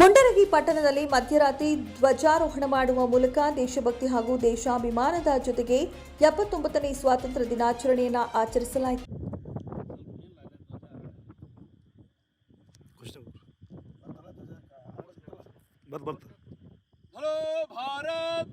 ಮುಂಡರಗಿ ಪಟ್ಟಣದಲ್ಲಿ ಮಧ್ಯರಾತ್ರಿ ಧ್ವಜಾರೋಹಣ ಮಾಡುವ ಮೂಲಕ ದೇಶಭಕ್ತಿ ಹಾಗೂ ದೇಶಾಭಿಮಾನದ ಜೊತೆಗೆ ಎಪ್ಪತ್ತೊಂಬತ್ತನೇ ಸ್ವಾತಂತ್ರ್ಯ ದಿನಾಚರಣೆಯನ್ನು ಆಚರಿಸಲಾಯಿತು. ಹಲೋ ಭಾರತ್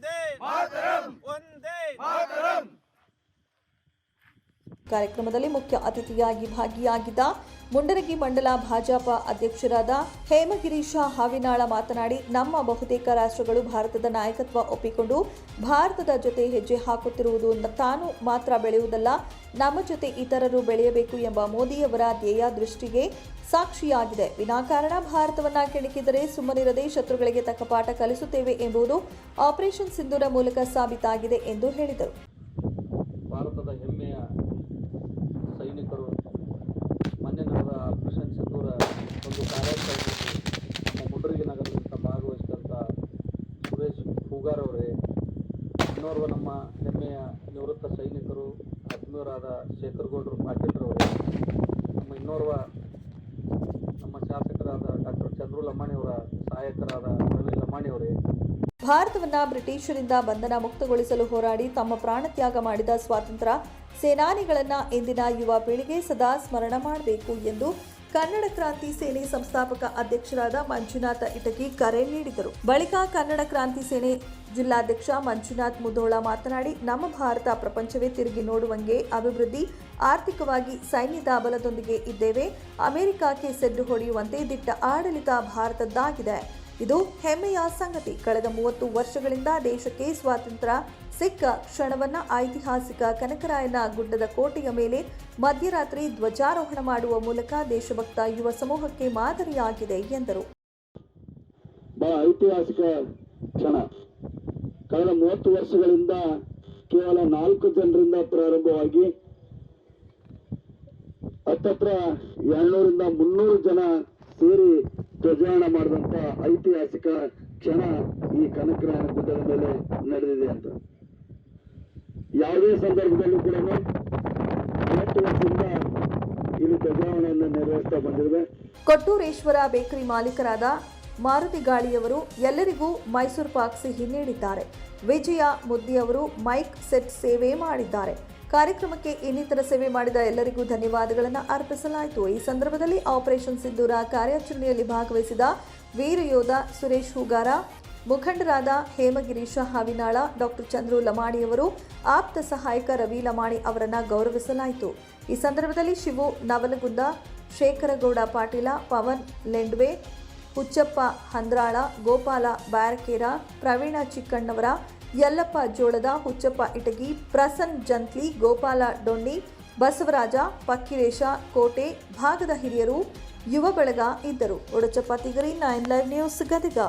ಕಾರ್ಯಕ್ರಮದಲ್ಲಿ ಮುಖ್ಯ ಅತಿಥಿಯಾಗಿ ಭಾಗಿಯಾಗಿದ್ದ ಮುಂಡರಗಿ ಮಂಡಲ ಭಾಜಪ ಅಧ್ಯಕ್ಷರಾದ ಹೇಮಗಿರೀಶ ಹಾವಿನಾಳ ಮಾತನಾಡಿ, ನಮ್ಮ ಬಹುತೇಕ ರಾಷ್ಟ್ರಗಳು ಭಾರತದ ನಾಯಕತ್ವ ಒಪ್ಪಿಕೊಂಡು ಭಾರತದ ಜೊತೆ ಹೆಜ್ಜೆ ಹಾಕುತ್ತಿರುವುದು ತಾನು ಮಾತ್ರ ಬೆಳೆಯುವುದಲ್ಲ, ನಮ್ಮ ಜೊತೆ ಇತರರು ಬೆಳೆಯಬೇಕು ಎಂಬ ಮೋದಿಯವರ ಧ್ಯೇಯ ದೃಷ್ಟಿಗೆ ಸಾಕ್ಷಿಯಾಗಿದೆ. ವಿನಾಕಾರಣ ಭಾರತವನ್ನ ಕೆಣಕಿದರೆ ಸುಮ್ಮನಿರದೆ ಶತ್ರುಗಳಿಗೆ ತಕ್ಕ ಪಾಠ ಕಲಿಸುತ್ತೇವೆ ಎಂಬುದು ಆಪರೇಷನ್ ಸಿಂಧೂರ ಮೂಲಕ ಸಾಬೀತಾಗಿದೆ ಎಂದು ಹೇಳಿದರು. ಭಾರತದ ಹೆಮ್ಮೆಯ ಸೈನಿಕರು ಮೊನ್ನೆ ನಡೆದ ಆಪರೇಷನ್ ಸಿಂಧೂರ ಒಂದು ಕಾರ್ಯಾಚರಣೆಯಲ್ಲಿ ನಮ್ಮ ಮುಂಡರಗಿ ನಗರದಿಂದ ಭಾಗವಹಿಸಿದಂಥ ಸುರೇಶ್ ಹೂಗಾರ್ ಅವರೇ, ಇನ್ನೋರ್ವ ನಮ್ಮ ಹೆಮ್ಮೆಯ ನಿವೃತ್ತ ಸೈನಿಕರು ಆತ್ಮೀಯರಾದ ಶೇಖರ್ ಗೌಡರು ಪಾಟೀಲ್ರವರೇ ನಮ್ಮ ಇನ್ನೋರ್ವ ನಮ್ಮ ಶಾಸಕರಾದ ಡಾಕ್ಟರ್ ಚಂದ್ರು ಲಮಾಣಿಯವರ ಸಹಾಯಕರಾದ ಪ್ರವೀಣ್ ಲಮಾಣಿಯವರೇ ಭಾರತವನ್ನ ಬ್ರಿಟಿಷರಿಂದ ಬಂಧನ ಮುಕ್ತಗೊಳಿಸಲು ಹೋರಾಡಿ ತಮ್ಮ ಪ್ರಾಣತ್ಯಾಗ ಮಾಡಿದ ಸ್ವಾತಂತ್ರ್ಯ ಸೇನಾನಿಗಳನ್ನ ಇಂದಿನ ಯುವ ಪೀಳಿಗೆ ಸದಾ ಸ್ಮರಣ ಮಾಡಬೇಕು ಎಂದು ಕನ್ನಡ ಕ್ರಾಂತಿ ಸೇನೆ ಸಂಸ್ಥಾಪಕ ಅಧ್ಯಕ್ಷರಾದ ಮಂಜುನಾಥ ಇಟಗಿ ಕರೆ ನೀಡಿದರು. ಬಳಿಕ ಕನ್ನಡ ಕ್ರಾಂತಿ ಸೇನೆ ಜಿಲ್ಲಾಧ್ಯಕ್ಷ ಮಂಜುನಾಥ್ ಮುಧೋಳ ಮಾತನಾಡಿ, ನಮ್ಮ ಭಾರತ ಪ್ರಪಂಚವೇ ತಿರುಗಿ ನೋಡುವಂಗೆ ಅಭಿವೃದ್ಧಿ, ಆರ್ಥಿಕವಾಗಿ ಸೈನ್ಯದ ಬಲದೊಂದಿಗೆ ಇದ್ದೇವೆ. ಅಮೆರಿಕಕ್ಕೆ ಸೆಡ್ಡು ಹೊಡೆಯುವಂತೆ ದಿಟ್ಟ ಆಡಳಿತ ಭಾರತದ್ದಾಗಿದೆ. ಇದು ಹೆಮ್ಮೆಯ ಸಂಗತಿ. ಕಳೆದ ಮೂವತ್ತು ವರ್ಷಗಳಿಂದ ದೇಶಕ್ಕೆ ಸ್ವಾತಂತ್ರ್ಯ ಸಿಕ್ಕ ಕ್ಷಣವನ್ನ ಐತಿಹಾಸಿಕ ಕನಕರಾಯನ ಗುಡ್ಡದ ಕೋಟೆಯ ಮೇಲೆ ಮಧ್ಯರಾತ್ರಿ ಧ್ವಜಾರೋಹಣ ಮಾಡುವ ಮೂಲಕ ದೇಶಭಕ್ತ ಯುವ ಸಮೂಹಕ್ಕೆ ಮಾದರಿಯಾಗಿದೆ ಎಂದರು. ಐತಿಹಾಸಿಕ ಕ್ಷಣ. ಕಳೆದ ಮೂವತ್ತು ವರ್ಷಗಳಿಂದ ಕೇವಲ ನಾಲ್ಕು ಜನರಿಂದ ಪ್ರಾರಂಭವಾಗಿ ಹತ್ತತ್ರ ಎರಡ್ನೂರಿಂದ ಮುನ್ನೂರು ಜನ ಸೇರಿ ಧ್ವಜಾರೋಹಣ ಮಾಡಿದಂತ ಐತಿಹಾಸಿಕ ಕ್ಷಣ ಈ ಕನಕರಾಯನ ಗುಡ್ಡದ ಮೇಲೆ ನಡೆದಿದೆ ಅಂತ. ಯಾವುದೇ ಸಂದರ್ಭದಲ್ಲೂ ಕೂಡ ವರ್ಷದಿಂದ ಇಲ್ಲಿ ಧ್ವಜಾರೋಹಣವನ್ನು ನೆರವೇರಿಸ್ತಾ ಬಂದಿರುವೆ ಕೊಟ್ಟೂರೇಶ್ವರ ಬೇಕರಿ ಮಾಲೀಕರಾದ ಮಾರುತಿ ಗಾಳಿಯವರು ಎಲ್ಲರಿಗೂ ಮೈಸೂರು ಪಾಕ್ ಸಿಹಿ ನೀಡಿದ್ದಾರೆ. ವಿಜಯ ಮುದ್ದಿ ಅವರು ಮೈಕ್ ಸೆಟ್ ಸೇವೆ ಮಾಡಿದ್ದಾರೆ. ಕಾರ್ಯಕ್ರಮಕ್ಕೆ ಇನ್ನಿತರ ಸೇವೆ ಮಾಡಿದ ಎಲ್ಲರಿಗೂ ಧನ್ಯವಾದಗಳನ್ನು ಅರ್ಪಿಸಲಾಯಿತು. ಈ ಸಂದರ್ಭದಲ್ಲಿ ಆಪರೇಷನ್ ಸಿಂಧೂರ ಕಾರ್ಯಾಚರಣೆಯಲ್ಲಿ ಭಾಗವಹಿಸಿದ ವೀರಯೋಧ ಸುರೇಶ್ ಹೂಗಾರ, ಮುಖಂಡರಾದ ಹೇಮಗಿರೀಶ ಹಾವಿನಾಳ, ಡಾಕ್ಟರ್ ಚಂದ್ರು ಲಮಾಣಿಯವರು ಆಪ್ತ ಸಹಾಯಕ ರವಿ ಲಮಾಣಿ ಅವರನ್ನು ಗೌರವಿಸಲಾಯಿತು. ಈ ಸಂದರ್ಭದಲ್ಲಿ ಶಿವು ನವಲಗುಂದ, ಶೇಖರಗೌಡ ಪಾಟೀಲ, ಪವನ್ ಲೆಂಡ್ವೆ ಹುಚ್ಚಪ್ಪ, ಹಂದ್ರಾಳ, ಗೋಪಾಲ ಬ್ಯಾರಕೇರ ಪ್ರವೀಣ ಚಿಕ್ಕಣ್ಣವರ, ಯಲ್ಲಪ್ಪ ಜೋಳದ ಹುಚ್ಚಪ್ಪ ಇಟಗಿ ಪ್ರಸನ್ ಜಂತ್ಲಿ, ಗೋಪಾಲ ಡೊಣ್ಣಿ, ಬಸವರಾಜ, ಪಕ್ಕಿರೇಶ, ಕೋಟೆ, ಭಾಗದ ಹಿರಿಯರು, ಯುವ ಬಳಗ ಇದ್ದರು. Odachappa Tigari, nine live news, Gadag.